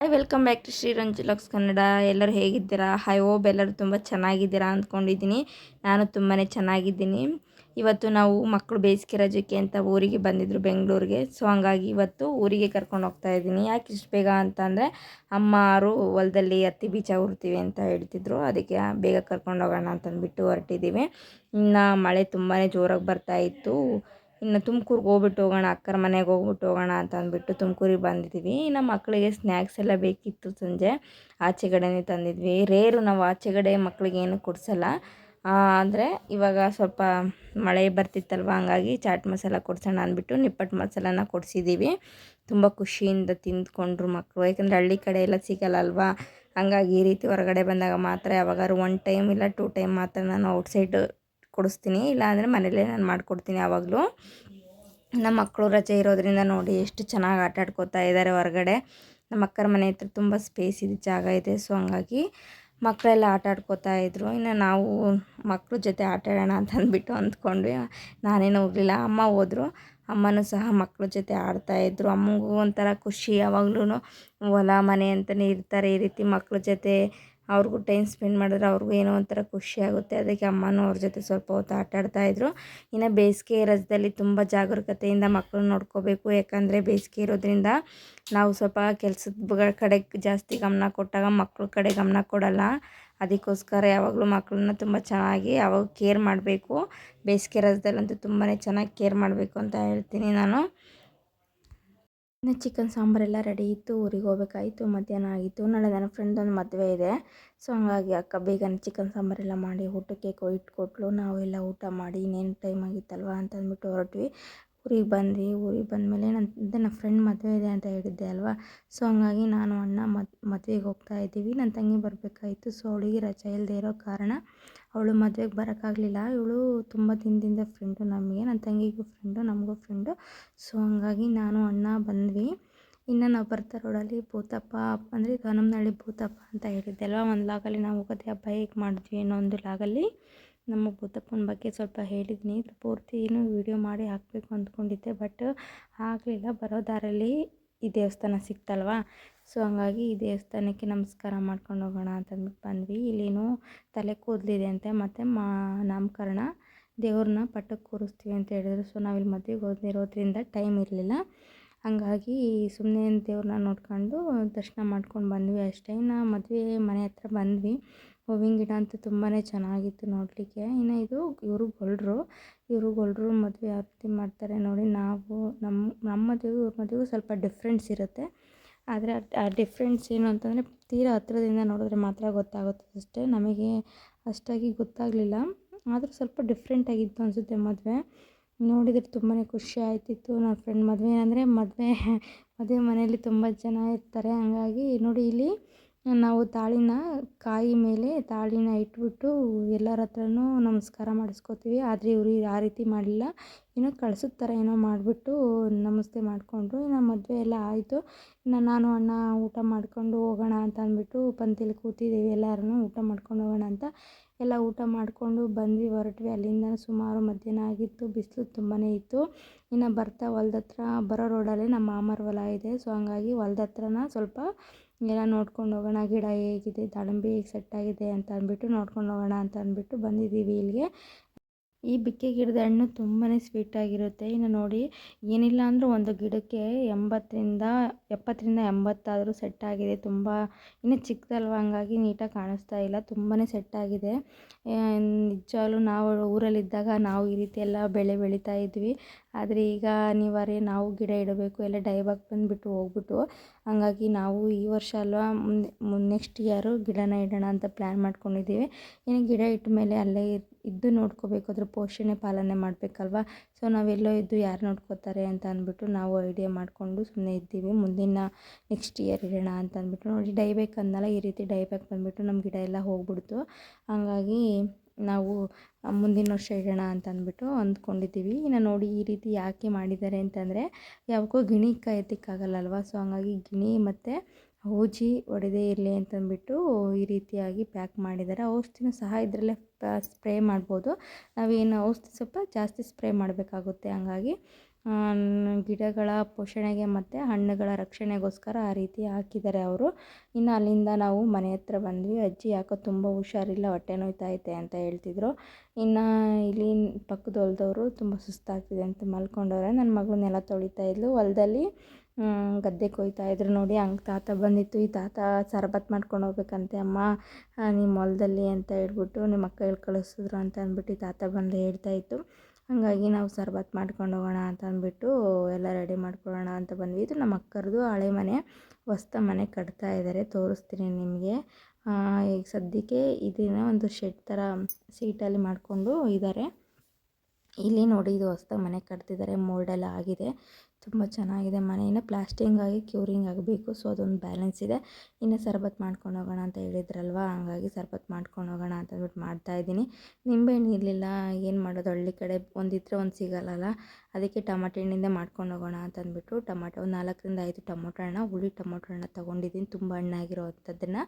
Hi welcome back to Shreeranju Lux Kannada ಎಲ್ಲರೂ ಹೇಗಿದ್ದೀರಾ? High ಓಬ್ ಎಲ್ಲರೂ ತುಂಬ ಚೆನ್ನಾಗಿದ್ದೀರಾ ಅಂದ್ಕೊಂಡಿದ್ದೀನಿ. ನಾನು ತುಂಬಾ ಚೆನ್ನಾಗಿದ್ದೀನಿ. ಇವತ್ತು ನಾವು ಮಕ್ಕಳು ಬೇಸಿಗೆ ರಜಕ್ಕೆ ಅಂತ ಊರಿಗೆ ಬಂದಿದ್ದರು ಬೆಂಗಳೂರಿಗೆ. ಸೊ ಹಂಗಾಗಿ ಇವತ್ತು ಊರಿಗೆ ಕರ್ಕೊಂಡು ಹೋಗ್ತಾ ಇದ್ದೀನಿ. ಯಾಕೆ ಇಷ್ಟು ಬೇಗ ಅಂತಂದರೆ ಅಮ್ಮರು ಹೊಲದಲ್ಲಿ ಹತ್ತಿ ಬೀಜ ಉರ್ತೀವಿ ಅಂತ ಹೇಳ್ತಿದ್ರು. ಅದಕ್ಕೆ ಬೇಗ ಕರ್ಕೊಂಡು ಹೋಗೋಣ ಅಂತಂದ್ಬಿಟ್ಟು ಹೊರಟಿದ್ದೀವಿ. ಇನ್ನು ಮಳೆ ತುಂಬಾ ಜೋರಾಗಿ ಬರ್ತಾ ಇತ್ತು. ಇನ್ನು ತುಮ್ಕೂರ್ಗೆ ಹೋಗ್ಬಿಟ್ಟು ಹೋಗೋಣ, ಅಕ್ಕರ ಮನೆಗೆ ಹೋಗ್ಬಿಟ್ಟು ಹೋಗೋಣ ಅಂತ ಅಂದ್ಬಿಟ್ಟು ತುಮಕೂರಿಗೆ ಬಂದಿದ್ದೀವಿ ಇನ್ನು ಮಕ್ಕಳಿಗೆ ಸ್ನ್ಯಾಕ್ಸ್ ಎಲ್ಲ ಬೇಕಿತ್ತು ಸಂಜೆ. ಆಚೆಗಡೆನೇ ತಂದಿದ್ವಿ. ರೇರು ನಾವು ಆಚೆಗಡೆ ಮಕ್ಕಳಿಗೆ ಏನು ಕೊಡಿಸಲ್ಲ. ಅಂದರೆ ಇವಾಗ ಸ್ವಲ್ಪ ಮಳೆ ಬರ್ತಿತ್ತಲ್ವ, ಹಂಗಾಗಿ ಚಾಟ್ ಮಸಾಲ ಕೊಡ್ಸೋಣ ಅಂದ್ಬಿಟ್ಟು ನಿಪ್ಪಟ್ಟು ಮಸಾಲನ ಕೊಡಿಸಿದ್ದೀವಿ ತುಂಬ ಖುಷಿಯಿಂದ ತಿಂದ್ಕೊಂಡ್ರು ಮಕ್ಕಳು ಯಾಕಂದರೆ ಹಳ್ಳಿ ಕಡೆ ಎಲ್ಲ ಸಿಗಲ್ಲ ಅಲ್ವಾ ಹಂಗಾಗಿ ಈ ರೀತಿ ಹೊರಗಡೆ ಬಂದಾಗ ಮಾತ್ರ ಯಾವಾಗಾದ್ರು ಒನ್ ಟೈಮ್ ಇಲ್ಲ ಟೂ ಟೈಮ್ ಮಾತ್ರ ನಾನು ಔಟ್ಸೈಡ್ ಕೊಡಿಸ್ತೀನಿ. ಇಲ್ಲಾಂದರೆ ಮನೇಲೇ ನಾನು ಮಾಡಿಕೊಡ್ತೀನಿ ಯಾವಾಗಲೂ. ನಮ್ಮ ಮಕ್ಕಳು ರಜೆ ಇರೋದರಿಂದ ನೋಡಿ ಎಷ್ಟು ಚೆನ್ನಾಗಿ ಆಟ ಆಡ್ಕೋತಾ ಇದ್ದಾರೆ ಹೊರಗಡೆ. ನಮ್ಮ ಅಕ್ಕರ ಮನೆ ಹತ್ರ ತುಂಬ ಸ್ಪೇಸ್ ಇದೆ, ಜಾಗ ಇದೆ. ಸೊ ಹಂಗಾಗಿ ಮಕ್ಕಳೆಲ್ಲ ಆಟ ಆಡ್ಕೋತಾ ಇದ್ರು. ಇನ್ನು ನಾವು ಮಕ್ಕಳ ಜೊತೆ ಆಟ ಆಡೋಣ ಅಂತ ಅಂದ್ಬಿಟ್ಟು ಅಂದ್ಕೊಂಡ್ವಿ. ನಾನೇನು ಹೋಗಲಿಲ್ಲ. ಅಮ್ಮ ಹೋದರು. ಅಮ್ಮನೂ ಸಹ ಮಕ್ಕಳ ಜೊತೆ ಆಡ್ತಾಯಿದ್ರು ಅಮ್ಮಗೂ ಒಂಥರ ಖುಷಿ. ಯಾವಾಗ್ಲೂ ಹೊಲ, ಮನೆ ಅಂತಲೇ ಇರ್ತಾರೆ. ಈ ರೀತಿ ಮಕ್ಕಳ ಜೊತೆ ಅವ್ರಿಗೂ ಟೈಮ್ ಸ್ಪೆಂಡ್ ಮಾಡಿದ್ರೆ ಅವ್ರಿಗೂ ಏನೋ ಒಂಥರ ಖುಷಿ ಆಗುತ್ತೆ. ಅದಕ್ಕೆ ಅಮ್ಮನೂ ಅವ್ರ ಜೊತೆ ಸ್ವಲ್ಪ ಹೊತ್ತು ಆಟ ಆಡ್ತಾಯಿದ್ರು ಇನ್ನು ಬೇಸಿಗೆ ರಜದಲ್ಲಿ ತುಂಬ ಜಾಗರೂಕತೆಯಿಂದ ಮಕ್ಕಳನ್ನ ನೋಡ್ಕೋಬೇಕು. ಯಾಕಂದರೆ ಬೇಸಿಗೆ ಇರೋದ್ರಿಂದ ನಾವು ಸ್ವಲ್ಪ ಕೆಲಸದ ಕಡೆ ಜಾಸ್ತಿ ಗಮನ ಕೊಟ್ಟಾಗ ಮಕ್ಕಳ ಕಡೆ ಗಮನ ಕೊಡಲ್ಲ. ಅದಕ್ಕೋಸ್ಕರ ಯಾವಾಗಲೂ ಮಕ್ಕಳನ್ನ ತುಂಬ ಚೆನ್ನಾಗಿ ಯಾವಾಗ ಕೇರ್ ಮಾಡಬೇಕು. ಬೇಸಿಗೆ ರಜದಲ್ಲಂತೂ ತುಂಬಾ ಚೆನ್ನಾಗಿ ಕೇರ್ ಮಾಡಬೇಕು ಅಂತ ಹೇಳ್ತೀನಿ ನಾನು. ಇನ್ನು ಚಿಕನ್ ಸಾಂಬಾರೆಲ್ಲ ರೆಡಿ ಇತ್ತು, ಊರಿಗೆ ಹೋಗ್ಬೇಕಾಯಿತು, ಮಧ್ಯಾಹ್ನ ಆಗಿತ್ತು. ನಾಳೆ ನನ್ನ ಫ್ರೆಂಡ್ ಮದುವೆ ಇದೆ. ಸೊ ಹಂಗಾಗಿ ಅಕ್ಕ ಬೇಗನೆ ಚಿಕನ್ ಸಾಂಬಾರೆಲ್ಲ ಮಾಡಿ ಊಟಕ್ಕೆ ಇಟ್ಕೊಟ್ಲು ನಾವೆಲ್ಲ ಊಟ ಮಾಡಿ ಇನ್ನೇನು ಟೈಮ್ ಆಗಿತ್ತಲ್ವ ಅಂತ ಅಂದ್ಬಿಟ್ಟು ಹೊರಟ್ವಿ. ಊರಿಗೆ ಬಂದ್ವಿ. ಊರಿಗೆ ಬಂದಮೇಲೆ ನನ್ನ ನನ್ನ ಫ್ರೆಂಡ್ ಮದುವೆ ಇದೆ ಅಂತ ಹೇಳಿದ್ದೆ ಅಲ್ವಾ? ಸೊ ಹಂಗಾಗಿ ನಾನು, ಅಣ್ಣ ಮದ್ ಮದುವೆಗೆ ಹೋಗ್ತಾ ಇದ್ದೀವಿ. ನನ್ನ ತಂಗಿ ಬರಬೇಕಾಯ್ತು. ಸೊ ಅವಳಿಗೆ ರಜೆ ಇಲ್ಲದೆ ಇರೋ ಕಾರಣ ಅವಳು ಮದುವೆಗೆ ಬರೋಕ್ಕಾಗಲಿಲ್ಲ. ಇವಳು ತುಂಬ ದಿನದಿಂದ ಫ್ರೆಂಡು ನಮಗೆ ನನ್ನ ತಂಗಿಗೂ ಫ್ರೆಂಡು ನಮಗೂ ಫ್ರೆಂಡು ಸೊ ಹಂಗಾಗಿ ನಾನು, ಅಣ್ಣ ಬಂದ್ವಿ. ಇನ್ನು ನಾವು ಬರ್ತಾ ರೋಡಲ್ಲಿ ಭೂತಪ್ಪ, ಅಂದರೆ ಗನಮನಹಳ್ಳಿ ಭೂತಪ್ಪ ಅಂತ ಹೇಳಿದ್ದೆ ಅಲ್ವಾ? ಒಂದು ಲಾಗಲ್ಲಿ ನಾವು ಹೋಗೋದೇ ಹಬ್ಬ ಹೇಗೆ ಮಾಡಿದ್ವಿ ಇನ್ನೊಂದು ಲಾಗಲ್ಲಿ ನಮ್ಮ ಭೂತಪ್ಪನ ಬಗ್ಗೆ ಸ್ವಲ್ಪ ಹೇಳಿದ್ದೀನಿ ಪೂರ್ತಿ ಏನು ವೀಡಿಯೋ ಮಾಡಿ ಹಾಕಬೇಕು ಅಂದ್ಕೊಂಡಿದ್ದೆ ಬಟ್ ಆಗಲಿಲ್ಲ ಬರೋ ದಾರಲ್ಲಿ. ಈ ದೇವಸ್ಥಾನ ಸಿಕ್ತಲ್ವ? ಸೊ, ಹಂಗಾಗಿ ಈ ದೇವಸ್ಥಾನಕ್ಕೆ ನಮಸ್ಕಾರ ಮಾಡ್ಕೊಂಡು ಹೋಗೋಣ ಅಂತಂದ್ಬಿಟ್ಟು ಬಂದ್ವಿ. ಇಲ್ಲೇನು ತಲೆ ಕೂದಲಿದೆ ಅಂತೆ, ಮತ್ತು ಮಾ, ನಾಮಕರಣ ದೇವ್ರನ್ನ ಪಟ್ಟಕ್ಕೆ ಕೂರಿಸ್ತೀವಿ ಅಂತ ಹೇಳಿದ್ರು. ಸೊ, ನಾವಿಲ್ಲಿ ಮದುವೆಗೆ ಹೋದಿರೋದ್ರಿಂದ ಟೈಮ್ ಇರಲಿಲ್ಲ. ಹಂಗಾಗಿ ಸುಮ್ಮನೆ ದೇವ್ರನ್ನ ನೋಡ್ಕೊಂಡು ದರ್ಶನ ಮಾಡ್ಕೊಂಡು ಬಂದ್ವಿ ಅಷ್ಟೇ. ಇನ್ನು ಮದುವೆ ಮನೆ ಹತ್ರ ಬಂದ್ವಿ. ಹೂವಿನ ಗಿಡ ಅಂತೂ ತುಂಬಾ ಚೆನ್ನಾಗಿತ್ತು ನೋಡಲಿಕ್ಕೆ. ಇನ್ನು ಇದು ಇವರು ಗೊಲ್ಲರು ಇವರು ಗೊಲ್ಲರು ಮದುವೆ ಯಾವ ರೀತಿ ಮಾಡ್ತಾರೆ ನೋಡಿ ನಾವು ನಮ್ಮ ನಮ್ಮ ಮದುವೆಗೂ ಇವ್ರ ಮದುವೆಗೂ ಸ್ವಲ್ಪ ಡಿಫ್ರೆನ್ಸ್ ಇರುತ್ತೆ. ಆದರೆ ಆ ಡಿಫ್ರೆನ್ಸ್ ಏನು ಅಂತಂದರೆ ತೀರಾ ಹತ್ರದಿಂದ ನೋಡಿದ್ರೆ ಮಾತ್ರ ಗೊತ್ತಾಗುತ್ತೆ ಅಷ್ಟೇ. ನಮಗೆ ಅಷ್ಟಾಗಿ ಗೊತ್ತಾಗಲಿಲ್ಲ. ಆದರೂ ಸ್ವಲ್ಪ ಡಿಫ್ರೆಂಟಾಗಿತ್ತು ಅನಿಸುತ್ತೆ ಮದುವೆ. ನೋಡಿದರೆ ತುಂಬಾ ಖುಷಿ ಆಯ್ತಿತ್ತು. ನನ್ನ ಫ್ರೆಂಡ್ ಮದುವೆ ಅಂದರೆ ಮದುವೆ ಮದುವೆ ಮನೆಯಲ್ಲಿ ತುಂಬ ಜನ ಇರ್ತಾರೆ. ಹಂಗಾಗಿ ನೋಡಿ ಇಲ್ಲಿ ನಾವು ತಾಳಿನ ಕಾಯಿ ಮೇಲೆ ತಾಳಿನ ಇಟ್ಬಿಟ್ಟು ಎಲ್ಲರ ಹತ್ರನೂ ನಮಸ್ಕಾರ ಮಾಡಿಸ್ಕೋತೀವಿ. ಆದರೆ ಇವರು ಆ ರೀತಿ ಮಾಡಲಿಲ್ಲ. ಏನೋ ಕಳ್ಸದ ಥರ ಏನೋ ಮಾಡಿಬಿಟ್ಟು ನಮಸ್ತೆ ಮಾಡಿಕೊಂಡ್ರು. ಇನ್ನು ಮದುವೆ ಎಲ್ಲ ಆಯಿತು. ಇನ್ನು ನಾನು, ಅಣ್ಣ ಊಟ ಮಾಡಿಕೊಂಡು ಹೋಗೋಣ ಅಂತ ಅಂದ್ಬಿಟ್ಟು ಪಂಕ್ತಿಲಿ ಕೂತಿದ್ದೀವಿ ಎಲ್ಲರೂ ಊಟ ಮಾಡ್ಕೊಂಡು ಹೋಗೋಣ ಅಂತ. ಎಲ್ಲ ಊಟ ಮಾಡಿಕೊಂಡು ಬಂದ್ವಿ. ಹೊರಟ್ವಿ. ಅಲ್ಲಿಂದ ಸುಮಾರು ಮಧ್ಯಾಹ್ನ ಆಗಿತ್ತು. ಬಿಸಿಲು ತುಂಬಾ ಇತ್ತು. ಇನ್ನು ಬರ್ತಾ ಹೊಲ್ದ ಹತ್ರ ಬರೋ ರೋಡಲ್ಲೇ ನಮ್ಮ ಮಾಮರ ಹೊಲ ಇದೆ. ಸೊ ಹಂಗಾಗಿ ಹೊಲ್ದ ಹತ್ರನ ಸ್ವಲ್ಪ ಎಲ್ಲ ನೋಡ್ಕೊಂಡು ಹೋಗೋಣ, ಗಿಡ ಹೇಗಿದೆ, ದಾಳಿಂಬೆ ಹೇಗೆ ಸೆಟ್ಟಾಗಿದೆ ಅಂತ ಅಂದ್ಬಿಟ್ಟು ನೋಡ್ಕೊಂಡು ಹೋಗೋಣ ಅಂತ ಅಂದ್ಬಿಟ್ಟು ಬಂದಿದ್ದೀವಿ ಇಲ್ಲಿಗೆ. ಈ ಬಿಕ್ಕೆ ಗಿಡದ ಹಣ್ಣು ತುಂಬಾ ಸ್ವೀಟಾಗಿರುತ್ತೆ ಇನ್ನು ನೋಡಿ, ಏನಿಲ್ಲ ಅಂದರೂ ಒಂದು ಗಿಡಕ್ಕೆ ಎಂಬತ್ತರಿಂದ, ಎಪ್ಪತ್ತರಿಂದ ಎಂಬತ್ತಾದರೂ ಸೆಟ್ಟಾಗಿದೆ ತುಂಬ, ಇನ್ನು ಚಿಕ್ಕದಲ್ವ, ಹಂಗಾಗಿ ನೀಟಾಗಿ ಕಾಣಿಸ್ತಾ ಇಲ್ಲ. ತುಂಬಾ ಸೆಟ್ಟಾಗಿದೆ ನಿಜವಾಗ್ಲೂ ನಾವು ಊರಲ್ಲಿದ್ದಾಗ ನಾವು ಈ ರೀತಿ ಎಲ್ಲ ಬೆಳೆ ಬೆಳೀತಾ ಇದ್ವಿ. ಆದರೆ ಈಗ ಅನಿವಾರ್ಯ ನಾವು ಗಿಡ ಇಡಬೇಕು, ಎಲ್ಲ ಡೈವಾಗ್ ಬಂದುಬಿಟ್ಟು ಹೋಗ್ಬಿಟ್ಟು ಹಂಗಾಗಿ ನಾವು ಈ ವರ್ಷ ಅಲ್ವಾ ಮುಂದೆ ನೆಕ್ಸ್ಟ್ ಇಯರು ಗಿಡನ ಇಡೋಣ ಅಂತ ಪ್ಲ್ಯಾನ್ ಮಾಡ್ಕೊಂಡಿದ್ದೀವಿ. ಇನ್ನು ಗಿಡ ಇಟ್ಟ ಮೇಲೆ ಅಲ್ಲೇ ಇದ್ದು ನೋಡ್ಕೋಬೇಕು, ಅದ್ರ ಪೋಷಣೆ ಪಾಲನೆ ಮಾಡಬೇಕಲ್ವಾ? ಸೊ ನಾವೆಲ್ಲೋ ಇದ್ದು ಯಾರು ನೋಡ್ಕೋತಾರೆ ಅಂತ ಅಂದ್ಬಿಟ್ಟು ನಾವು ಐಡಿಯಾ ಮಾಡಿಕೊಂಡು ಸುಮ್ಮನೆ ಇದ್ದೀವಿ. ಮುಂದಿನ ನೆಕ್ಸ್ಟ್ ಇಯರ್ ಇಡೋಣ ಅಂತ ಅಂದ್ಬಿಟ್ಟು ನೋಡಿ ಡೈಬ್ಯಾಕ್ ಅಂದಲ್ಲ ಈ ರೀತಿ ಡೈಬ್ಯಾಕ್ ಬಂದುಬಿಟ್ಟು ನಮ್ಮ ಗಿಡ ಎಲ್ಲ ಹೋಗ್ಬಿಡ್ತು. ಹಂಗಾಗಿ ನಾವು ಮುಂದಿನ ವರ್ಷ ಇಡೋಣ ಅಂತ ಅಂದ್ಬಿಟ್ಟು ಅಂದ್ಕೊಂಡಿದ್ದೀವಿ. ಇನ್ನು ನೋಡಿ ಈ ರೀತಿ ಯಾಕೆ ಮಾಡಿದ್ದಾರೆ ಅಂತಂದರೆ, ಯಾವಕ್ಕೂ ಗಿಣಿ ಕಾಯೋದಕ್ಕಾಗಲ್ಲಲ್ವ ಸೊ ಹಂಗಾಗಿ ಗಿಣಿ ಮತ್ತು ಹೂಜಿ ಒಡೆದೇ ಇರಲಿ ಅಂತಂದ್ಬಿಟ್ಟು ಈ ರೀತಿಯಾಗಿ ಪ್ಯಾಕ್ ಮಾಡಿದ್ದಾರೆ. ಔಷಧಿನೂ ಸಹ ಇದರಲ್ಲೇ ಸ್ಪ್ರೇ ಮಾಡ್ಬೋದು. ನಾವೇನು ಔಷಧಿ ಸ್ವಲ್ಪ ಜಾಸ್ತಿ ಸ್ಪ್ರೇ ಮಾಡಬೇಕಾಗುತ್ತೆ. ಹಂಗಾಗಿ ಗಿಡಗಳ ಪೋಷಣೆಗೆ ಮತ್ತು ಹಣ್ಣುಗಳ ರಕ್ಷಣೆಗೋಸ್ಕರ ಆ ರೀತಿ ಹಾಕಿದ್ದಾರೆ ಅವರು. ಇನ್ನು ಅಲ್ಲಿಂದ ನಾವು ಮನೆ ಹತ್ರ ಬಂದ್ವಿ. ಅಜ್ಜಿ, ಯಾಕೋ ತುಂಬ ಹುಷಾರಿಲ್ಲ, ಹೊಟ್ಟೆ ನೋಯ್ತೈತೆ ಅಂತ ಹೇಳ್ತಿದ್ರು. ಇನ್ನು ಇಲ್ಲಿ ಪಕ್ಕದ ಹೊಲ್ದವರು ತುಂಬ ಸುಸ್ತಾಗ್ತಿದೆ ಅಂತ ಮಲ್ಕೊಂಡವ್ರೆ. ನನ್ನ ಮಗಳು ನೆಲ ತೊಳಿತಾ ಇದ್ಲು. ಹೊಲದಲ್ಲಿ ಗದ್ದೆ ಕೊಯ್ತಾ ಇದ್ರು ನೋಡಿ. ಹಂಗೆ ತಾತ ಬಂದಿತ್ತು. ಈ ತಾತ ಸರ್ಬತ್ ಮಾಡ್ಕೊಂಡು ಹೋಗ್ಬೇಕಂತೆ ಅಮ್ಮ. ನಿಮ್ಮ ಹೊಲದಲ್ಲಿ ಅಂತ ಹೇಳ್ಬಿಟ್ಟು ನಿಮ್ಮ ಅಕ್ಕ ಕಳಿಸಿದ್ರು ಅಂತ ಅಂದ್ಬಿಟ್ಟು ತಾತ ಬಂದು ಹೇಳ್ತಾ ಇತ್ತು. ಹಾಗಾಗಿ ನಾವು ಸರ್ಬತ್ ಮಾಡ್ಕೊಂಡು ಹೋಗೋಣ ಅಂತ ಅಂದ್ಬಿಟ್ಟು ಎಲ್ಲ ರೆಡಿ ಮಾಡ್ಕೊಳ್ಳೋಣ ಅಂತ ಬಂದ್ವಿ. ಇದು ನಮ್ಮ ಅಕ್ಕರದು ಹಳೆ ಮನೆ. ಹೊಸ್ತ ಮನೆ ಕಟ್ತಾ ಇದ್ದಾರೆ ತೋರಿಸ್ತೀನಿ ನಿಮಗೆ. ಈಗ ಸದ್ಯಕ್ಕೆ ಇದನ್ನ ಒಂದು ಶೆಡ್ ಥರ ಸೀಟಲ್ಲಿ ಮಾಡಿಕೊಂಡು ಇದ್ದಾರೆ ಇಲ್ಲಿ ನೋಡಿ ಇದು ಹೊಸ್ದಾಗಿ ಮನೆ ಕಟ್ತಿದ್ದಾರೆ ಮೋಲ್ಡೆಲ್ಲ ಆಗಿದೆ. ತುಂಬ ಚೆನ್ನಾಗಿದೆ. ಮನೆ ಇನ್ನು ಪ್ಲಾಸ್ಟಿಂಗ್ ಆಗಿ ಕ್ಯೂರಿಂಗ್ ಆಗಬೇಕು. ಸೊ, ಅದೊಂದು ಬ್ಯಾಲೆನ್ಸ್ ಇದೆ. ಇನ್ನು ಸರ್ಬತ್ ಮಾಡ್ಕೊಂಡು ಹೋಗೋಣ ಅಂತ ಹೇಳಿದ್ರಲ್ವ? ಹಂಗಾಗಿ ಸರ್ಬತ್ ಮಾಡ್ಕೊಂಡು ಹೋಗೋಣ ಅಂತ ಅಂದ್ಬಿಟ್ಟು ಮಾಡ್ತಾ ಇದ್ದೀನಿ. ನಿಂಬೆಹಣ್ಣು ಇರಲಿಲ್ಲ. ಏನು ಮಾಡೋದು? ಹಳ್ಳಿ ಕಡೆ ಒಂದಿದ್ರೆ ಒಂದು ಸಿಗಲ್ಲಲ್ಲ. ಅದಕ್ಕೆ ಟಮಾಟೆ ಹಣ್ಣಿಂದ ಮಾಡ್ಕೊಂಡು ಹೋಗೋಣ ಅಂತ ಅಂದ್ಬಿಟ್ಟು ಟೊಮಾಟೊ ಒಂದು ನಾಲ್ಕರಿಂದ ಐದು ಟೊಮೊಟೊ ಹಣ್ಣ, ಹುಳಿ ಟೊಮೊಟೊ ಹಣ್ಣು ತೊಗೊಂಡಿದ್ದೀನಿ. ತುಂಬ ಹಣ್ಣಾಗಿರೋ ಅಂಥದ್ದನ್ನು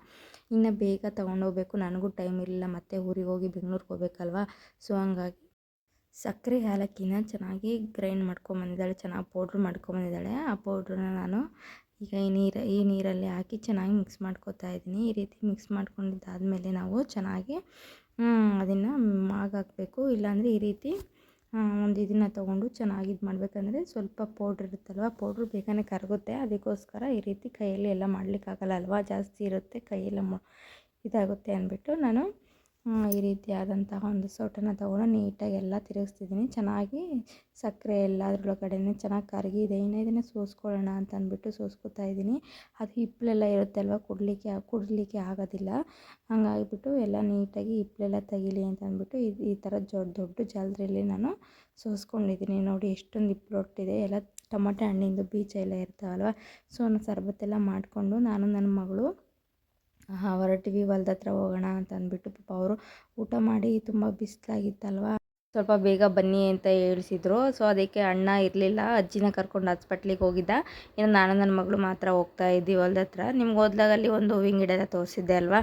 ಇನ್ನು ಬೇಗ ತೊಗೊಂಡೋಗ್ಬೇಕು. ನನಗೂ ಟೈಮ್ ಇರಲಿಲ್ಲ. ಮತ್ತೆ ಊರಿಗೆ ಹೋಗಿ ಬೆಂಗ್ಳೂರಿಗೆ ಹೋಗ್ಬೇಕಲ್ವ? ಸೊ, ಹಂಗಾಗಿ ಸಕ್ಕರೆ ಏಲಕ್ಕಿನ ಚೆನ್ನಾಗಿ ಗ್ರೈಂಡ್ ಮಾಡ್ಕೊಂಬಂದಿದ್ದಾಳೆ, ಚೆನ್ನಾಗಿ ಪೌಡ್ರ್ ಮಾಡ್ಕೊಂಬಂದಿದ್ದಾಳೆ. ಆ ಪೌಡ್ರನ್ನ ನಾನು ಈಗ ಈ ನೀರು, ಈ ನೀರಲ್ಲಿ ಹಾಕಿ ಚೆನ್ನಾಗಿ ಮಿಕ್ಸ್ ಮಾಡ್ಕೊತಾ ಇದ್ದೀನಿ. ಈ ರೀತಿ ಮಿಕ್ಸ್ ಮಾಡ್ಕೊಂಡಿದ್ದಾದಮೇಲೆ ನಾವು ಚೆನ್ನಾಗಿ ಅದನ್ನು ಮಾಗಾಕಬೇಕು ಇಲ್ಲಾಂದರೆ ಈ ರೀತಿ ಒಂದು ಇದನ್ನು ತೊಗೊಂಡು ಚೆನ್ನಾಗಿ ಇದು ಮಾಡಬೇಕಂದ್ರೆ ಸ್ವಲ್ಪ ಪೌಡ್ರ್ ಇರುತ್ತಲ್ವ? ಪೌಡ್ರ್ ಬೇಗನೆ ಕರಗುತ್ತೆ. ಅದಕ್ಕೋಸ್ಕರ ಈ ರೀತಿ ಕೈಯಲ್ಲಿ ಎಲ್ಲ ಮಾಡಲಿಕ್ಕಾಗಲ್ಲ ಅಲ್ವಾ? ಜಾಸ್ತಿ ಇರುತ್ತೆ, ಕೈಯೆಲ್ಲ ಇದಾಗುತ್ತೆ ಅಂದ್ಬಿಟ್ಟು ನಾನು ಈ ರೀತಿಯಾದಂತಹ ಒಂದು ಸೌಟನ್ನು ತಗೊಂಡು ನೀಟಾಗಿ ಎಲ್ಲ ತಿರುಗಿಸ್ತಿದ್ದೀನಿ. ಚೆನ್ನಾಗಿ ಸಕ್ಕರೆ ಎಲ್ಲ ಅದ್ರೊಳಗಡೆನೇ ಚೆನ್ನಾಗಿ ಕರಗಿದೆ ಇನ್ನು ಇದನ್ನು ಸೋಸ್ಕೊಳ್ಳೋಣ ಅಂತ ಅಂದ್ಬಿಟ್ಟು ಸೋಸ್ಕೊತಾ ಇದ್ದೀನಿ. ಅದು ಹಿಪ್ಪಲೆಲ್ಲ ಇರುತ್ತೆ ಅಲ್ವಾ ಕುಡಲಿಕ್ಕೆ ಕುಡಲಿಕ್ಕೆ ಆಗೋದಿಲ್ಲ. ಹಂಗಾಗಿಬಿಟ್ಟು ಎಲ್ಲ ನೀಟಾಗಿ ಹಿಪ್ಪಲೆಲ್ಲ ತೆಗೀಲಿ ಅಂತ ಅಂದ್ಬಿಟ್ಟು ಈ ಈ ಥರ ದೊಡ್ಡ ದೊಡ್ಡ ಜಾಲರಿಯಲ್ಲಿ ನಾನು ಸೋಸ್ಕೊಂಡಿದ್ದೀನಿ. ನೋಡಿ ಎಷ್ಟೊಂದು ಹಿಪ್ಪಲು ಹೊಟ್ಟಿದೆ ಎಲ್ಲ ಟೊಮಟೆ ಹಣ್ಣಿಂದು ಬೀಜ ಎಲ್ಲ ಇರ್ತಾವಲ್ವ, ಸೊ ನಾನು ಸರ್ಬತ್ತೆಲ್ಲ ಮಾಡಿಕೊಂಡು ನಾನು ನನ್ನ ಮಗಳು ಹೊರಟ್ವಿ ಹೊಲ್ದ ಹತ್ರ ಹೋಗೋಣ ಅಂತ ಅಂದ್ಬಿಟ್ಟು ಪಾಪ ಅವರು ಊಟ ಮಾಡಿ ತುಂಬ ಬಿಸಿಲಾಗಿತ್ತಲ್ವ? ಸ್ವಲ್ಪ ಬೇಗ ಬನ್ನಿ ಅಂತ ಹೇಳಿಸಿದ್ರು. ಸೊ ಅದಕ್ಕೆ ಅಣ್ಣ ಇರಲಿಲ್ಲ. ಅಜ್ಜಿನ ಕರ್ಕೊಂಡು ಹಾಸ್ಪಿಟ್ಲಿಗೆ ಹೋಗಿದ್ದ. ಇನ್ನು ನಾನು ನನ್ನ ಮಗಳು ಮಾತ್ರ ಹೋಗ್ತಾ ಇದ್ದೀವಿ ಹೊಲ್ದ ಹತ್ರ ನಿಮ್ಗೆ ಹೋದ್ದಾಗ ಅಲ್ಲಿ ಒಂದು ಹೂವಿನ ಗಿಡ ತೋರಿಸಿದ್ದೆ ಅಲ್ವಾ?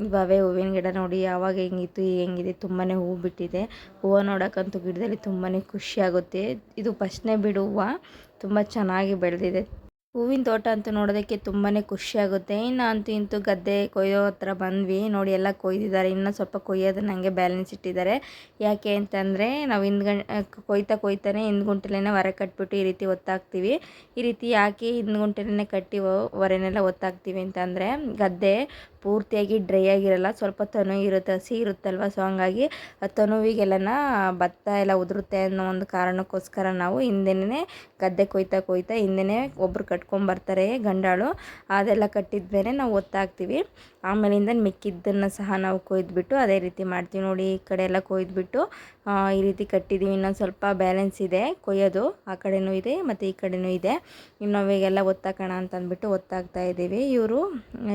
ಇವಾಗೇ ಹೂವಿನ ಗಿಡ ನೋಡಿ ಯಾವಾಗ ಹೆಂಗಿತ್ತು ಹೆಂಗಿದೆ ತುಂಬಾ ಹೂವು ಬಿಟ್ಟಿದೆ. ಹೂವು ನೋಡೋಕ್ಕಂತೂ ಗಿಡದಲ್ಲಿ ತುಂಬಾ ಖುಷಿಯಾಗುತ್ತೆ ಇದು ಫಸ್ಟ್ನೇ ಬಿಡು ಹೂವು. ತುಂಬ ಚೆನ್ನಾಗಿ ಬೆಳೆದಿದೆ. ಹೂವಿನ ತೋಟ ಅಂತೂ ನೋಡೋದಕ್ಕೆ ತುಂಬಾ ಖುಷಿಯಾಗುತ್ತೆ. ಇನ್ನು ಅಂತೂ ಇಂತೂ ಗದ್ದೆ ಕೊಯ್ಯೋ ಹತ್ರ ಬಂದ್ವಿ. ನೋಡಿ ಎಲ್ಲ ಕೊಯ್ದಿದ್ದಾರೆ. ಇನ್ನೂ ಸ್ವಲ್ಪ ಕೊಯ್ಯೋದನ್ನ ಹಂಗೆ ಬ್ಯಾಲೆನ್ಸ್ ಇಟ್ಟಿದ್ದಾರೆ. ಯಾಕೆ ಅಂತಂದರೆ ನಾವು ಹಿಂದ್ಗಣ್ ಕೊಯ್ತಾ ಕೊಯ್ತಾನೆ ಹಿಂದ್ಗುಂಟೆಲೇ ಹೊರ ಕಟ್ಬಿಟ್ಟು ಈ ರೀತಿ ಒತ್ತಾಗ್ತೀವಿ ಈ ರೀತಿ ಯಾಕೆ ಹಿಂದ್ಗುಂಟಲೇ ಕಟ್ಟಿ ಹೊರನೆಲ್ಲ ಒತ್ತಾಗ್ತೀವಿ ಅಂತಂದರೆ ಗದ್ದೆ ಪೂರ್ತಿಯಾಗಿ ಡ್ರೈ ಆಗಿರಲ್ಲ. ಸ್ವಲ್ಪ ತನು ಇರುತ್ತೆ ಹಸಿ ಇರುತ್ತಲ್ವ? ಸೊ ಹಂಗಾಗಿ ತನುವಿಗೆಲ್ಲನ ಭತ್ತ ಎಲ್ಲ ಉದುರುತ್ತೆ ಅನ್ನೋ ಒಂದು ಕಾರಣಕ್ಕೋಸ್ಕರ ನಾವು ಹಿಂದೆನೇ ಗದ್ದೆ ಕೊಯ್ತಾ ಕೊಯ್ತಾ ಹಿಂದೆನೇ ಒಬ್ಬರು ಕಟ್ಕೊಂಬರ್ತಾರೆ ಗಂಡಾಳು. ಅದೆಲ್ಲ ಕಟ್ಟಿದ ಮೇಲೆ ನಾವು ಒತ್ತಾಕ್ತೀವಿ ಆಮೇಲಿಂದ ಮಿಕ್ಕಿದ್ದನ್ನು ಸಹ ನಾವು ಕೊಯ್ದುಬಿಟ್ಟು ಅದೇ ರೀತಿ ಮಾಡ್ತೀವಿ. ನೋಡಿ, ಈ ಕಡೆ ಎಲ್ಲ ಕೊಯ್ದುಬಿಟ್ಟು ಈ ರೀತಿ ಕಟ್ಟಿದ್ದೀವಿ ಇನ್ನೊಂದು ಸ್ವಲ್ಪ ಬ್ಯಾಲೆನ್ಸ್ ಇದೆ. ಕೊಯ್ಯೋದು ಆ ಕಡೆಯೂ ಇದೆ, ಮತ್ತು ಈ ಕಡೆಯೂ ಇದೆ. ಇನ್ನು ನಾವೀಗೆಲ್ಲ ಒತ್ತಾಕೋಣ ಅಂತಂದ್ಬಿಟ್ಟು ಒತ್ತಾಗ್ತಾ ಇದ್ದೀವಿ. ಇವರು,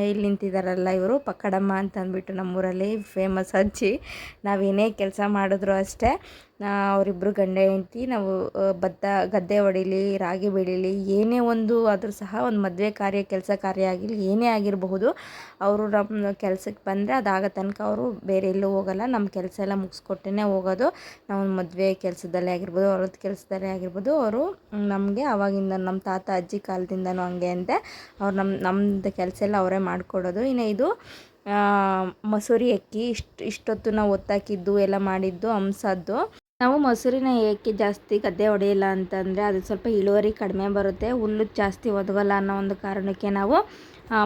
ಇಲ್ಲಿ ನಿಂತಿದ್ದಾರಲ್ಲ ಇವರು, ಪಕ್ಕಡಮ್ಮ ಅಂತಂದ್ಬಿಟ್ಟು ನಮ್ಮೂರಲ್ಲಿ ಫೇಮಸ್ ಅಜ್ಜಿ. ನಾವೇನೇ ಕೆಲಸ ಮಾಡಿದ್ರು ಅಷ್ಟೇ. ಅವರಿಬ್ಬರು ಗಂಡ ಹೆಂಡ್ತಿ, ನಾವು ಭತ್ತ, ಗದ್ದೆ ಹೊಡಿಲಿ ರಾಗಿ ಬೆಳೀಲಿ, ಏನೇ ಒಂದು ಆದರೂ ಸಹ ಒಂದು ಮದುವೆ ಕಾರ್ಯ, ಕೆಲಸ ಕಾರ್ಯ ಆಗಿರಲಿ, ಏನೇ ಆಗಿರಬಹುದು, ಅವರು ನಮ್ಮ ಕೆಲಸಕ್ಕೆ ಬಂದರೆ ಅದಾಗೋ ತನಕ ಅವರು ಬೇರೆ ಎಲ್ಲೂ ಹೋಗಲ್ಲ. ನಮ್ಮ ಕೆಲಸ ಎಲ್ಲ ಮುಗಿಸ್ಕೊಟ್ಟೇ ಹೋಗೋದು. ನಾವು ಮದುವೆ ಕೆಲಸದಲ್ಲೇ ಆಗಿರ್ಬೋದು ಹೊಲದ ಕೆಲಸದಲ್ಲೇ ಆಗಿರ್ಬೋದು, ಅವರು ನಮಗೆ ಆವಾಗಿಂದ ನಮ್ಮ ತಾತ, ಅಜ್ಜಿ ಕಾಲದಿಂದನೂ ಹಂಗೆ ಅಂತೆ. ಅವ್ರು ನಮ್ಮ ನಮ್ಮದು ಕೆಲಸ ಎಲ್ಲ ಅವರೇ ಮಾಡಿಕೊಡೋದು. ಇನ್ನು ಇದು ಮಸೂರಿ ಅಕ್ಕಿ, ಇಷ್ಟು ಇಷ್ಟೊತ್ತು ನಾವು ಒತ್ತಾಕಿದ್ದು, ಎಲ್ಲ ಮಾಡಿದ್ದು ಹಂಸದ್ದು ನಾವು ಮೊಸರಿನ ಏಕೆ ಜಾಸ್ತಿ ಗದ್ದೆ ಹೊಡೆಯಲ್ಲ ಅಂತಂದರೆ ಅದು ಸ್ವಲ್ಪ ಇಳುವರಿ ಕಡಿಮೆ ಬರುತ್ತೆ, ಹುಲ್ಲು ಜಾಸ್ತಿ ಒದಗಲ್ಲ ಅನ್ನೋ ಒಂದು ಕಾರಣಕ್ಕೆ ನಾವು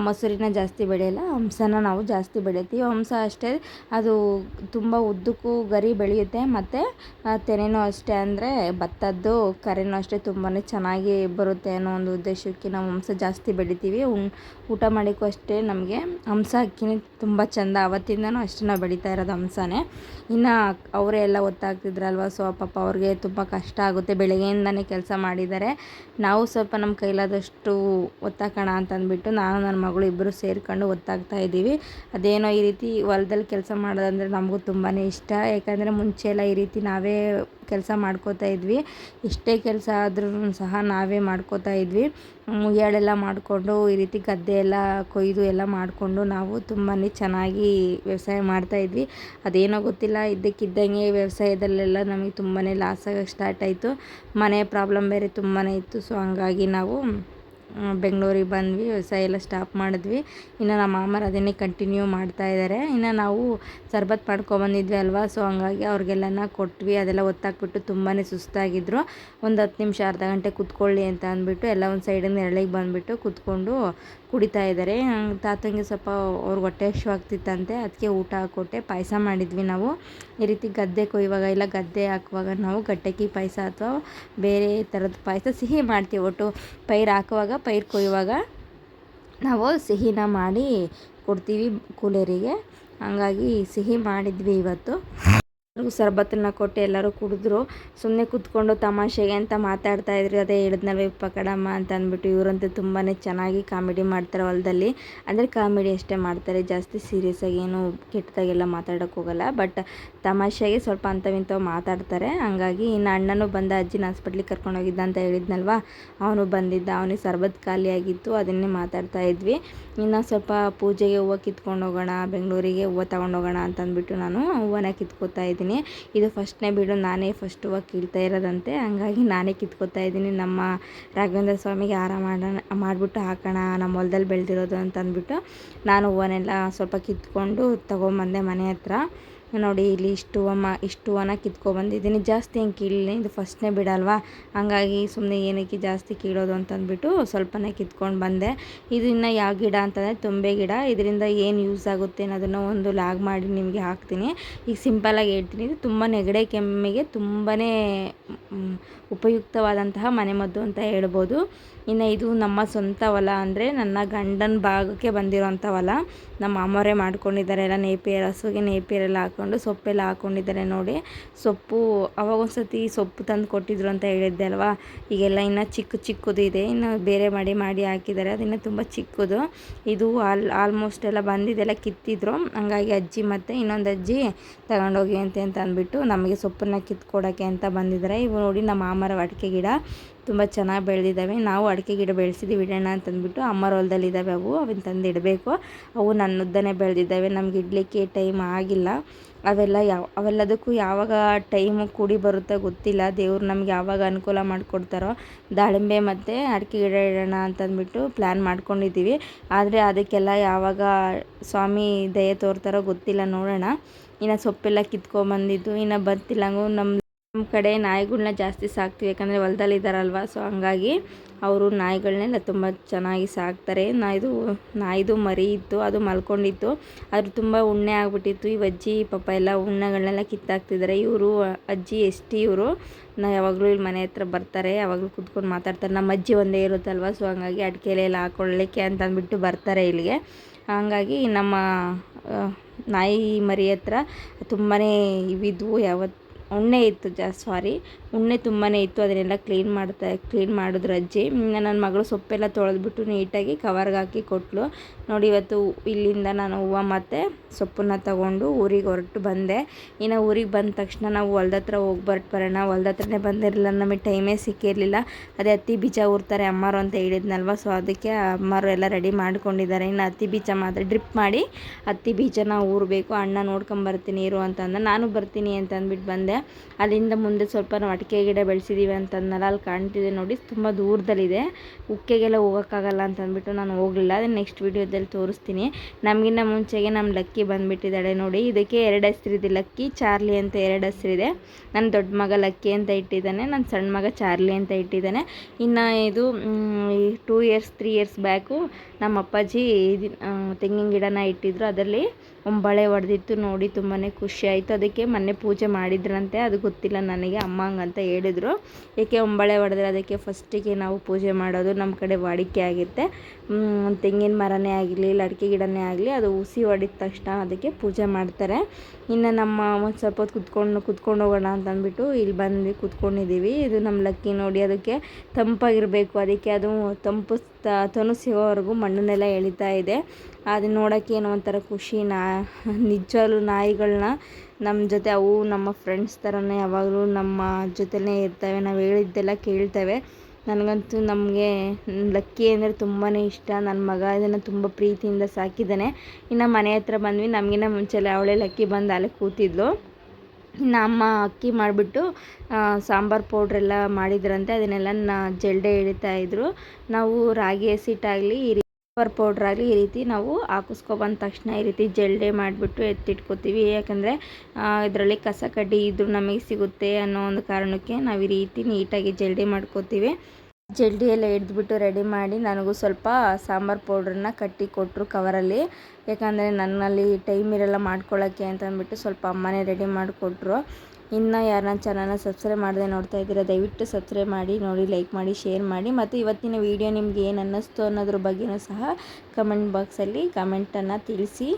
ಮೊಸರಿನ ಜಾಸ್ತಿ ಬೆಳೆಯಲ್ಲ, ಹಂಸನ ನಾವು ಜಾಸ್ತಿ ಬೆಳಿತೀವಿ. ಹಂಸ ಅಷ್ಟೇ, ಅದು ತುಂಬ ಉದ್ದಕ್ಕೂ ಗರಿ ಬೆಳೆಯುತ್ತೆ. ಮತ್ತು ತೆನೆನೂ ಅಷ್ಟೇ ಅಂದರೆ ಭತ್ತದ್ದು ಕರೆನೂ ಅಷ್ಟೇ ತುಂಬಾ ಚೆನ್ನಾಗಿ ಬರುತ್ತೆ ಅನ್ನೋ ಒಂದು ಉದ್ದೇಶಕ್ಕೆ ನಾವು ಹಂಸ ಜಾಸ್ತಿ ಬೆಳಿತೀವಿ. ಊಟ ಮಾಡೋಕ್ಕೂ ಅಷ್ಟೇ ನಮಗೆ ಹಂಸ ಅಕ್ಕಿನೇ ತುಂಬ ಚೆಂದ. ಆವತ್ತಿಂದನೂ ಅಷ್ಟೇ ನಾವು ಬೆಳೀತಾ ಇರೋದು ಹಂಸನೇ. ಇನ್ನು ಅವರೇ ಎಲ್ಲ ಒತ್ತಾಗ್ತಿದ್ರಲ್ವ ಸೊ ಪಾಪ ಅವ್ರಿಗೆ ತುಂಬ ಕಷ್ಟ ಆಗುತ್ತೆ. ಬೆಳಗ್ಗೆಯಿಂದನೇ ಕೆಲಸ ಮಾಡಿದ್ದಾರೆ. ನಾವು ಸ್ವಲ್ಪ ನಮ್ಮ ಕೈಲಾದಷ್ಟು ಒತ್ತಾಕೋಣ ಅಂತಂದ್ಬಿಟ್ಟು ನಾನು ನನ್ನ ಮಗಳು ಇಬ್ಬರು ಸೇರ್ಕೊಂಡು ಒತ್ತಾಗ್ತಾ ಇದ್ದೀವಿ. ಅದೇನೋ ಈ ರೀತಿ ಹೊಲದಲ್ಲಿ ಕೆಲಸ ಮಾಡೋದಂದರೆ ನಮಗೂ ತುಂಬಾ ಇಷ್ಟ. ಯಾಕಂದರೆ ಮುಂಚೆ ಎಲ್ಲ ಈ ರೀತಿ ನಾವೇ ಕೆಲಸ ಮಾಡ್ಕೋತಾ ಇದ್ವಿ. ಎಷ್ಟೇ ಕೆಲಸ ಆದ್ರೂ ಸಹ ನಾವೇ ಮಾಡ್ಕೋತಾ ಇದ್ವಿ. ಮುಗಿಯಾಳೆಲ್ಲ ಮಾಡಿಕೊಂಡು ಈ ರೀತಿ ಗದ್ದೆ ಎಲ್ಲ ಕೊಯ್ದು ಎಲ್ಲ ಮಾಡಿಕೊಂಡು ನಾವು ತುಂಬಾ ಚೆನ್ನಾಗಿ ವ್ಯವಸಾಯ ಮಾಡ್ತಾ ಇದ್ವಿ. ಅದೇನೋ ಗೊತ್ತಿಲ್ಲ, ಇದ್ದಕ್ಕಿದ್ದಂಗೆ ವ್ಯವಸಾಯದಲ್ಲೆಲ್ಲ ನಮಗೆ ತುಂಬಾ ಲಾಸ್ ಆಗೋಕ್ಕೆ ಸ್ಟಾರ್ಟ್ ಆಯಿತು. ಮನೆ ಪ್ರಾಬ್ಲಮ್ ಬೇರೆ ತುಂಬಾ ಇತ್ತು. ಸೊ ಹಂಗಾಗಿ ನಾವು ಬೆಂಗಳೂರಿಗೆ ಬಂದ್ವಿ, ವ್ಯವಸಾಯ ಎಲ್ಲ ಸ್ಟಾಪ್ ಮಾಡಿದ್ವಿ. ಇನ್ನು ನಮ್ಮ ಮಾಮರು ಅದನ್ನೇ ಕಂಟಿನ್ಯೂ ಮಾಡ್ತಾ ಇದ್ದಾರೆ ಇನ್ನು ನಾವು ಸರ್ಬತ್ ಮಾಡ್ಕೊಬಂದಿದ್ವಿ ಅಲ್ವಾ? ಸೊ ಹಂಗಾಗಿ ಅವ್ರಿಗೆಲ್ಲನ ಕೊಟ್ವಿ. ಅದೆಲ್ಲ ಒತ್ತಾಕ್ಬಿಟ್ಟು ತುಂಬಾ ಸುಸ್ತಾಗಿದ್ದರು ಒಂದು ಹತ್ತು ನಿಮಿಷ ಅರ್ಧ ಗಂಟೆ ಕುತ್ಕೊಳ್ಳಿ ಅಂತ ಅಂದ್ಬಿಟ್ಟು ಎಲ್ಲ ಒಂದು ಸೈಡಿಂದ ನೆರಳಿಗೆ ಬಂದುಬಿಟ್ಟು ಕುತ್ಕೊಂಡು ಕುಡಿತಾ ಇದ್ದಾರೆ ತಾತಂಗೆ ಸ್ವಲ್ಪ ಅವ್ರಿಗೆ ಹೊಟ್ಟೆ ಆಗ್ತಿತ್ತಂತೆ ಅದಕ್ಕೆ ಊಟ ಹಾಕ್ಕೊಟ್ಟೆ ಪಾಯಸ ಮಾಡಿದ್ವಿ ನಾವು. ಈ ರೀತಿ ಗದ್ದೆ ಕೊಯ್ಯುವಾಗ ಇಲ್ಲ, ಗದ್ದೆ ಹಾಕುವಾಗ ನಾವು ಗಟ್ಟಕ್ಕಿ ಪಾಯಸ ಅಥವಾ ಬೇರೆ ಥರದ ಪಾಯಸ ಸಿಹಿ ಮಾಡ್ತೀವಿ. ಒಟ್ಟು ಪೈರು ಹಾಕುವಾಗ ಪೈರು ಕೊಯ್ಯುವಾಗ ನಾವು ಸಿಹಿನ ಮಾಡಿ ಕೊಡ್ತೀವಿ ಕೂಲರಿಗೆ. ಹಂಗಾಗಿ ಸಿಹಿ ಮಾಡಿದ್ವಿ ಇವತ್ತು. ಸರ್ಬತ್ತನ್ನ ಕೊಟ್ಟು ಎಲ್ಲರೂ ಕುಡಿದ್ರು. ಸುಮ್ಮನೆ ಕೂತ್ಕೊಂಡು ತಮಾಷೆಗೆ ಅಂತ ಮಾತಾಡ್ತಾ ಇದ್ರು. ಅದೇ ಹೇಳಿದ್ನಲ್ವ ಪಕಡಮ್ಮ ಕಡಮ್ಮ ಅಂತ ಅಂದ್ಬಿಟ್ಟು ಇವರಂತೂ ತುಂಬಾ ಚೆನ್ನಾಗಿ ಕಾಮಿಡಿ ಮಾಡ್ತಾರೆ ಹೊಲದಲ್ಲಿ. ಅಂದರೆ ಕಾಮಿಡಿ ಅಷ್ಟೇ ಮಾಡ್ತಾರೆ. ಜಾಸ್ತಿ ಸೀರಿಯಸ್ಸಾಗಿ ಏನು ಕೆಟ್ಟದಾಗೆಲ್ಲ ಮಾತಾಡೋಕೆ ಹೋಗಲ್ಲ. ಬಟ್ ತಮಾಷೆಗೆ ಸ್ವಲ್ಪ ಅಂಥವಿಂಥವು ಮಾತಾಡ್ತಾರೆ. ಹಂಗಾಗಿ ಇನ್ನು ಅಣ್ಣನೂ ಬಂದ ಅಜ್ಜಿನ ಹಾಸ್ಪಿಟ್ಲಿಗೆ ಕರ್ಕೊಂಡು ಹೋಗಿದ್ದ ಅಂತ ಹೇಳಿದ್ನಲ್ವ? ಅವನು ಬಂದಿದ್ದ. ಅವನಿಗೆ ಸರ್ಬತ್ ಖಾಲಿಯಾಗಿತ್ತು ಅದನ್ನೇ ಮಾತಾಡ್ತಾ ಇದ್ವಿ. ಇನ್ನು ಸ್ವಲ್ಪ ಪೂಜೆಗೆ ಹೂವು ಕಿತ್ಕೊಂಡು ಹೋಗೋಣ, ಬೆಂಗಳೂರಿಗೆ ಹೂವು ತೊಗೊಂಡೋಗೋಣ ಅಂತ ಅಂದ್ಬಿಟ್ಟು ನಾನು ಹೂವನ್ನ ಕಿತ್ಕೋತಾ ಇದ್ದೀನಿ. ಇದು ಫಸ್ಟ್ನೇ ಬಿಡು, ನಾನೇ ಫಸ್ಟ್ ಹೋಗಿ ಕೀಳ್ತಾ ಇರೋದಂತೆ. ಹಂಗಾಗಿ ನಾನೇ ಕಿತ್ಕೋತಾ ಇದ್ದೀನಿ. ನಮ್ಮ ರಾಘವೇಂದ್ರ ಸ್ವಾಮಿಗೆ ಹಾರ ಮಾಡೋಣ, ಮಾಡಿಬಿಟ್ಟು ಹಾಕೋಣ, ನಮ್ಮ ಹೊಲ್ದಲ್ಲಿ ಬೆಳೆದಿರೋದು ಅಂತ ಅಂದ್ಬಿಟ್ಟು ನಾನು ಹೂವನ್ನೆಲ್ಲ ಸ್ವಲ್ಪ ಕಿತ್ಕೊಂಡು ತೊಗೊಂಬಂದೆ ಮನೆ ಹತ್ರ. ನೋಡಿ, ಇಲ್ಲಿ ಇಷ್ಟು ಅಮ್ಮ, ಇಷ್ಟು ಹೂವನ ಕಿತ್ಕೊಬಂದಿದ್ದೀನಿ ಜಾಸ್ತಿ ಹೆಂಗೆ ಕೀಳಲಿ ಇದು ಫಸ್ಟ್ನೇ ಬಿಡಲ್ವಾ? ಹಂಗಾಗಿ ಸುಮ್ಮನೆ ಏನಕ್ಕೆ ಜಾಸ್ತಿ ಕೀಳೋದು ಅಂತಂದ್ಬಿಟ್ಟು ಸ್ವಲ್ಪನೇ ಕಿತ್ಕೊಂಡು ಬಂದೆ. ಇದು ಇನ್ನು ಯಾವ ಗಿಡ ಅಂತಂದರೆ ತುಂಬೆ ಗಿಡ. ಇದರಿಂದ ಏನು ಯೂಸ್ ಆಗುತ್ತೆ ಅನ್ನೋದನ್ನು ಒಂದು ಲಾಗ್ ಮಾಡಿ ನಿಮಗೆ ಹಾಕ್ತೀನಿ. ಈಗ ಸಿಂಪಲಾಗಿ ಹೇಳ್ತೀನಿ, ಇದು ತುಂಬ ನೆಗಡೆ ಕೆಮ್ಮಿಗೆ ತುಂಬಾ ಉಪಯುಕ್ತವಾದಂತಹ ಮನೆಮದ್ದು ಅಂತ ಹೇಳ್ಬೋದು. ಇನ್ನು ಇದು ನಮ್ಮ ಸ್ವಂತ ಹೊಲ ಅಂದರೆ ನನ್ನ ಗಂಡನ ಭಾಗಕ್ಕೆ ಬಂದಿರೋಂಥ ಹೊಲ. ನಮ್ಮ ಅಮ್ಮವರೇ ಮಾಡ್ಕೊಂಡಿದ್ದಾರೆ ಎಲ್ಲ ನೇಪಿಯರ್ ಹಸುಗೆ ನೇಪಿಯರೆಲ್ಲ ಹಾಕ್ಕೊಂಡು ಸೊಪ್ಪೆಲ್ಲ ಹಾಕ್ಕೊಂಡಿದ್ದಾರೆ ನೋಡಿ. ಸೊಪ್ಪು, ಅವಾಗ ಸತಿ ಸೊಪ್ಪು ತಂದು ಕೊಟ್ಟಿದ್ರು ಅಂತ ಹೇಳಿದ್ದೆ ಅಲ್ವಾ? ಈಗೆಲ್ಲ ಇನ್ನು ಚಿಕ್ಕ ಚಿಕ್ಕದು ಇದೆ. ಇನ್ನು ಬೇರೆ ಮಾಡಿ ಮಾಡಿ ಹಾಕಿದ್ದಾರೆ. ಅದಿನ್ನು ತುಂಬ ಚಿಕ್ಕದು. ಇದು ಆಲ್, ಆಲ್ಮೋಸ್ಟ್ ಎಲ್ಲ ಬಂದಿದ್ದೆಲ್ಲ ಕಿತ್ತಿದ್ರು. ಹಂಗಾಗಿ ಅಜ್ಜಿ ಮತ್ತು ಇನ್ನೊಂದು ಅಜ್ಜಿ ತಗೊಂಡೋಗಿ ಅಂತ ಅಂತ ಅಂದ್ಬಿಟ್ಟು ನಮಗೆ ಸೊಪ್ಪನ್ನ ಕಿತ್ಕೊಡೋಕ್ಕೆ ಅಂತ ಬಂದಿದ್ದಾರೆ. ಇವು ನೋಡಿ ನಮ್ಮ ಮಾಮರ ಅಡಿಕೆ ಗಿಡ ತುಂಬ ಚೆನ್ನಾಗಿ ಬೆಳೆದಿದ್ದಾವೆ. ನಾವು ಅಡಿಕೆ ಗಿಡ ಬೆಳೆಸಿದ್ದೀವಿ ಇಡೋಣ ಅಂತಂದ್ಬಿಟ್ಟು ಅಮ್ಮರ ಹೊಲದಲ್ಲಿದ್ದಾವೆ ಅವು ಅವನ್ನ ತಂದು ಇಡಬೇಕು. ಅವು ನನ್ನುದ್ದನೇ ಬೆಳೆದಿದ್ದಾವೆ. ನಮ್ಗೆ ಇಡಲಿಕ್ಕೆ ಟೈಮ್ ಆಗಿಲ್ಲ. ಅವೆಲ್ಲ ಯಾವ, ಅವೆಲ್ಲದಕ್ಕೂ ಯಾವಾಗ ಟೈಮು ಕೂಡಿ ಬರುತ್ತೋ ಗೊತ್ತಿಲ್ಲ. ದೇವ್ರು ನಮ್ಗೆ ಯಾವಾಗ ಅನುಕೂಲ ಮಾಡಿಕೊಡ್ತಾರೋ, ದಾಳಿಂಬೆ ಮತ್ತು ಅಡಿಕೆ ಗಿಡ ಇಡೋಣ ಅಂತಂದ್ಬಿಟ್ಟು ಪ್ಲ್ಯಾನ್ ಮಾಡ್ಕೊಂಡಿದ್ದೀವಿ. ಆದರೆ ಅದಕ್ಕೆಲ್ಲ ಯಾವಾಗ ಸ್ವಾಮಿ ದಯೆ ತೋರ್ತಾರೋ ಗೊತ್ತಿಲ್ಲ, ನೋಡೋಣ. ಇನ್ನು ಸೊಪ್ಪೆಲ್ಲ ಕಿತ್ಕೊಂಬಂದಿದ್ದು, ಇನ್ನು ಬರ್ತಿಲ್ಲ. ನಮ್ಮ ನಮ್ಮ ಕಡೆ ನಾಯಿಗಳನ್ನ ಜಾಸ್ತಿ ಸಾಕ್ತೀವಿ, ಯಾಕಂದರೆ ಹೊಲದಲ್ಲಿ ಇದ್ದಾರಲ್ವ ಸೊ ಹಂಗಾಗಿ ಅವರು ನಾಯಿಗಳನ್ನೆಲ್ಲ ತುಂಬ ಚೆನ್ನಾಗಿ ಸಾಕ್ತಾರೆ. ನಾಯಿದು ನಾಯಿದು ಮರಿ ಇತ್ತು, ಅದು ಮಲ್ಕೊಂಡಿತ್ತು. ಅದು ತುಂಬ ಉಣ್ಣೆ ಆಗಿಬಿಟ್ಟಿತ್ತು. ಈ ಅಜ್ಜಿ ಪಾಪ ಎಲ್ಲ ಉಣ್ಣೆಗಳನ್ನೆಲ್ಲ ಕಿತ್ತಾಕ್ತಿದ್ದಾರೆ ಇವರು, ಅಜ್ಜಿ, ಎಷ್ಟಿ ಇವರು, ನಾ ಯಾವಾಗಲೂ ಇಲ್ಲಿ ಮನೆ ಹತ್ರ ಬರ್ತಾರೆ. ಯಾವಾಗಲೂ ಕುತ್ಕೊಂಡು ಮಾತಾಡ್ತಾರೆ. ನಮ್ಮ ಅಜ್ಜಿ ಒಂದೇ ಇರುತ್ತಲ್ವ? ಸೊ ಹಂಗಾಗಿ ಅಡಿಕೆಲೆಲ್ಲ ಹಾಕೊಳ್ಳಿಕ್ಕೆ ಅಂತ ಅಂದ್ಬಿಟ್ಟು ಬರ್ತಾರೆ ಇಲ್ಲಿಗೆ. ಹಂಗಾಗಿ ನಮ್ಮ ನಾಯಿ ಮರಿ ಹತ್ರ ತುಂಬಾ ಇವಿದ್ವು ಯಾವತ್ತು ಉಣ್ಣೆ ಇತ್ತು ಜಾ ಸಾರಿ ಉಣ್ಣೆ ತುಂಬಾ ಇತ್ತು, ಅದನ್ನೆಲ್ಲ ಕ್ಲೀನ್ ಮಾಡ್ತಾ ಕ್ಲೀನ್ ಮಾಡಿದ್ರು ಅಜ್ಜಿ. ನನ್ನ ಮಗಳು ಸೊಪ್ಪೆಲ್ಲ ತೊಳೆದ್ಬಿಟ್ಟು ನೀಟಾಗಿ ಕವರ್ಗೆ ಹಾಕಿ ಕೊಟ್ಟಳು ನೋಡಿ, ಇವತ್ತು ಇಲ್ಲಿಂದ ನಾನು ಹೂವು ಮತ್ತು ಸೊಪ್ಪನ್ನ ತಗೊಂಡು ಊರಿಗೆ ಹೊರಟು ಬಂದೆ. ಇನ್ನು ಊರಿಗೆ ಬಂದ ತಕ್ಷಣ ನಾವು ಹೊಲ್ದ ಹತ್ರ ಹೋಗಿ ಬರ್ಟ್ ಬರೋಣ. ಹೊಲ್ದ ಹತ್ರನೇ ಬಂದಿರಲಿಲ್ಲ. ನಮಗೆ ಟೈಮೇ ಸಿಕ್ಕಿರಲಿಲ್ಲ. ಅದೇ ಹತ್ತಿ ಬೀಜ ಊರ್ತಾರೆ ಅಮ್ಮರು ಅಂತ ಹೇಳಿದ್ನಲ್ವ ಸೊ ಅದಕ್ಕೆ ಅಮ್ಮರು ಎಲ್ಲ ರೆಡಿ ಮಾಡ್ಕೊಂಡಿದ್ದಾರೆ. ಇನ್ನು ಹತ್ತಿ ಬೀಜ ಮಾತ್ರ ಡ್ರಿಪ್ ಮಾಡಿ ಹತ್ತಿ ಬೀಜನ ಊರಬೇಕು. ಅಣ್ಣ ನೋಡ್ಕೊಂಬರ್ತೀನಿ ಇರು ಅಂತಂದ. ನಾನು ಬರ್ತೀನಿ ಅಂತ ಅಂದ್ಬಿಟ್ಟು ಬಂದೆ. ಅಲ್ಲಿಂದ ಮುಂದೆ ಸ್ವಲ್ಪ ನಾವು ಅಡಿಕೆ ಗಿಡ ಬೆಳೆಸಿದ್ದೀವಿ ಅಂತಂದ್ಮೇಲೆ ಅಲ್ಲಿ ಕಾಣ್ತಿದೆ ನೋಡಿ, ತುಂಬ ದೂರದಲ್ಲಿದೆ. ಉಕ್ಕೆಗೆಲ್ಲ ಹೋಗೋಕ್ಕಾಗಲ್ಲ ಅಂತ ಅಂದ್ಬಿಟ್ಟು ನಾನು ಹೋಗಲಿಲ್ಲ. ಅದನ್ನು ನೆಕ್ಸ್ಟ್ ವೀಡಿಯೋದಲ್ಲಿ ತೋರಿಸ್ತೀನಿ. ನಮಗಿನ್ನ ಮುಂಚೆಗೆ ನಮ್ಮ ಲಕ್ಕಿ ಬಂದುಬಿಟ್ಟಿದ್ದಾಳೆ ನೋಡಿ. ಇದಕ್ಕೆ ಎರಡು ಹೆಸರಿದೆ ಲಕ್ಕಿ, ಚಾರ್ಲಿ ಅಂತ ಎರಡು ಹೆಸರಿದೆ ನನ್ನ ದೊಡ್ಡ ಮಗ ಲಕ್ಕಿ ಅಂತ ಇಟ್ಟಿದ್ದಾನೆ, ನನ್ನ ಸಣ್ಣ ಮಗ ಚಾರ್ಲಿ ಅಂತ ಇಟ್ಟಿದ್ದಾನೆ. ಇನ್ನು ಇದು two years three years back ನಮ್ಮ ಅಪ್ಪಾಜಿ ತೆಂಗಿನ ಗಿಡನ ಇಟ್ಟಿದ್ರು ಅದರಲ್ಲಿ. ಒಂಬಳೆ ಹೊಡೆದಿತ್ತು ನೋಡಿ ತುಂಬಾ ಖುಷಿ ಆಯಿತು. ಅದಕ್ಕೆ ಮೊನ್ನೆ ಪೂಜೆ ಮಾಡಿದ್ರಂತೆ. ಅದು ಗೊತ್ತಿಲ್ಲ ನನಗೆ ಅಮ್ಮ ಹಂಗಂತ ಹೇಳಿದ್ರು. ಏಕೆ ಒಂಬಳೆ ಹೊಡೆದ್ರೆ ಅದಕ್ಕೆ ಫಸ್ಟಿಗೆ ನಾವು ಪೂಜೆ ಮಾಡೋದು ನಮ್ಮ ಕಡೆ ವಾಡಿಕೆ ಆಗುತ್ತೆ. ತೆಂಗಿನ ಮರನೇ ಆಗಲಿ, ಲಡಿಕೆ ಗಿಡನೇ ಆಗಲಿ, ಅದು ಹುಸಿ ಹೊಡಿದ ತಕ್ಷಣ ಅದಕ್ಕೆ ಪೂಜೆ ಮಾಡ್ತಾರೆ. ಇನ್ನು ನಮ್ಮ ಒಂದು ಸ್ವಲ್ಪ ಹೊತ್ತು ಕುತ್ಕೊಂಡು ಕುತ್ಕೊಂಡು ಹೋಗೋಣ ಅಂತ ಅಂದ್ಬಿಟ್ಟು ಇಲ್ಲಿ ಬಂದು ಕುತ್ಕೊಂಡಿದ್ದೀವಿ. ಇದು ನಮ್ಮ ಲಕ್ಕಿ ನೋಡಿ, ಅದಕ್ಕೆ ತಂಪಾಗಿರಬೇಕು. ಅದಕ್ಕೆ ಅದು ತಂಪು ತನು ಸಿಗೋವರೆಗೂ ಮಣ್ಣನ್ನೆಲ್ಲ ಎಳಿತಾ ಇದೆ. ಅದು ನೋಡೋಕ್ಕೆ ಏನೋ ಒಂಥರ ಖುಷಿ, ನಾ ನಿಜವಾಗ್ಲೂ ನಾಯಿಗಳನ್ನ ನಮ್ಮ ಜೊತೆ, ಅವು ನಮ್ಮ ಫ್ರೆಂಡ್ಸ್ ಥರನೇ ಯಾವಾಗಲೂ ನಮ್ಮ ಜೊತೆನೇ ಇರ್ತವೆ. ನಾವು ಹೇಳಿದ್ದೆಲ್ಲ ಕೇಳ್ತವೆ. ನನಗಂತೂ ನಮಗೆ ಲಕ್ಕಿ ಅಂದರೆ ತುಂಬಾ ಇಷ್ಟ. ನನ್ನ ಮಗ ಇದನ್ನು ತುಂಬ ಪ್ರೀತಿಯಿಂದ ಸಾಕಿದ್ದಾನೆ. ಇನ್ನು ಮನೆ ಹತ್ರ ಬಂದ್ವಿ. ನಮಗಿನ್ನ ಮುಂಚೆಲ್ಲ ಅವಳೆ ಲಕ್ಕಿ ಬಂದು ಅಲ್ಲಿ ಕೂತಿದ್ಲು. ಇನ್ನು ಅಮ್ಮ ಅಕ್ಕಿ ಮಾಡಿಬಿಟ್ಟು ಸಾಂಬಾರು ಪೌಡ್ರೆಲ್ಲ ಮಾಡಿದ್ರಂತೆ. ಅದನ್ನೆಲ್ಲ ನಾ ಜಲ್ಡೆ ಇಳಿತಾಯಿದ್ರು ಇದ್ರು. ನಾವು ರಾಗಿ ಹಸಿಟ್ಟಾಗಲಿ ಈ ಸಾಂಬಾರು ಪೌಡ್ರ್ ಆಗಲಿ ಈ ರೀತಿ ನಾವು ಹಾಕಿಸ್ಕೊಬಂದ ತಕ್ಷಣ ಈ ರೀತಿ ಜಲ್ಡೆ ಮಾಡಿಬಿಟ್ಟು ಎತ್ತಿಟ್ಕೋತೀವಿ. ಯಾಕಂದರೆ ಇದರಲ್ಲಿ ಕಸ ಕಡ್ಡಿ ಇದ್ರೂ ನಮಗೆ ಸಿಗುತ್ತೆ ಅನ್ನೋ ಒಂದು ಕಾರಣಕ್ಕೆ ನಾವು ಈ ರೀತಿ ನೀಟಾಗಿ ಜಲ್ಡೆ ಮಾಡ್ಕೋತೀವಿ. ಜಲ್ಡಿ ಎಲ್ಲ ಹಿಡಿದ್ಬಿಟ್ಟು ರೆಡಿ ಮಾಡಿ ನನಗೂ ಸ್ವಲ್ಪ ಸಾಂಬಾರು ಪೌಡ್ರನ್ನ ಕಟ್ಟಿ ಕೊಟ್ಟರು ಕವರಲ್ಲಿ. ಯಾಕಂದರೆ ನನ್ನಲ್ಲಿ ಟೈಮ್ ಇರಲ್ಲ ಮಾಡ್ಕೊಳ್ಳೋಕ್ಕೆ ಅಂತ ಅಂದ್ಬಿಟ್ಟು ಸ್ವಲ್ಪ ಅಮ್ಮನೇ ರೆಡಿ ಮಾಡಿಕೊಟ್ರು. ಇನ್ನು ಯಾರನ್ನ ಚಾನಲ್ನ ಸಬ್ಸ್ಕ್ರೈಬ್ ಮಾಡದೆ ನೋಡ್ತಾ ಇದ್ದೀರಾ, ದಯವಿಟ್ಟು ಸಬ್ಸ್ಕ್ರೈಬ್ ಮಾಡಿ, ನೋಡಿ ಲೈಕ್ ಮಾಡಿ ಶೇರ್ ಮಾಡಿ. ಮತ್ತು ಇವತ್ತಿನ ವಿಡಿಯೋ ನಿಮ್ಗೆ ಏನು ಅನ್ನಿಸ್ತು ಅನ್ನೋದ್ರ ಬಗ್ಗೆಯೂ ಸಹ ಕಮೆಂಟ್ ಬಾಕ್ಸಲ್ಲಿ ಕಮೆಂಟನ್ನು ತಿಳಿಸಿ.